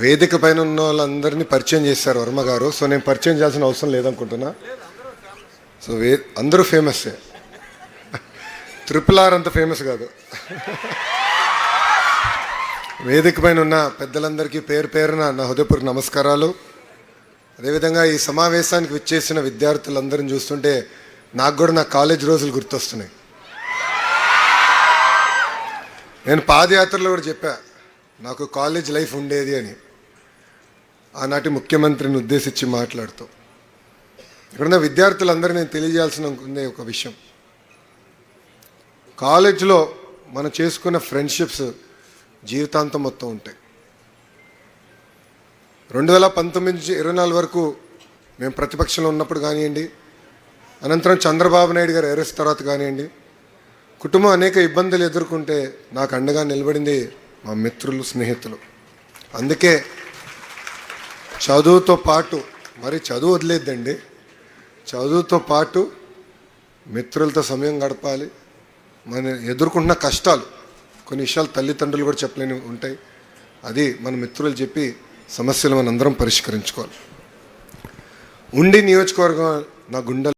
వేదిక పైన ఉన్న వాళ్ళందరినీ పరిచయం చేశారు వర్మ గారు. సో నేను పరిచయం చేయాల్సిన అవసరం లేదనుకుంటున్నా. సో వే అందరూ ఫేమస్ ట్రిపుల్ ఆర్ అంత ఫేమస్ కాదు. వేదిక పైన ఉన్న పెద్దలందరికీ పేరు పేరున నా హృదయపూర్వక నమస్కారాలు. అదేవిధంగా ఈ సమావేశానికి విచ్చేసిన విద్యార్థులందరిని చూస్తుంటే నాకు కూడా నా కాలేజ్ రోజులు గుర్తొస్తున్నాయి. నేను పాదయాత్రలో కూడా చెప్పాను నాకు కాలేజ్ లైఫ్ ఉండేది అని ఆనాటి ముఖ్యమంత్రిని ఉద్దేశించి మాట్లాడుతూ. ఇక్కడున్న విద్యార్థులందరూ నేను తెలియజేయాల్సిన ఉంది ఒక విషయం. కాలేజ్లో మనం చేసుకున్న ఫ్రెండ్షిప్స్ జీవితాంతం మొత్తం ఉంటాయి. రెండు వేల పంతొమ్మిది నుంచి ఇరవై నాలుగు వరకు మేము ప్రతిపక్షంలో ఉన్నప్పుడు కానివ్వండి అనంతరం చంద్రబాబు నాయుడు గారు అరెస్ట్ తర్వాత కానివ్వండి కుటుంబం అనేక ఇబ్బందులు ఎదుర్కొంటే నాకు అండగా నిలబడింది మా మిత్రులు స్నేహితులు. అందుకే చదువుతో పాటు మరి చదువు వదిలేద్దండి. చదువుతో పాటు మిత్రులతో సమయం గడపాలి. మన ఎదుర్కొంటున్న కష్టాలు కొన్ని విషయాలు తల్లిదండ్రులు కూడా చెప్పలేని ఉంటాయి. అది మన మిత్రులు చెప్పి సమస్యలు మనందరం పరిష్కరించుకోవాలి. ఉండి నియోజకవర్గం నా గుండె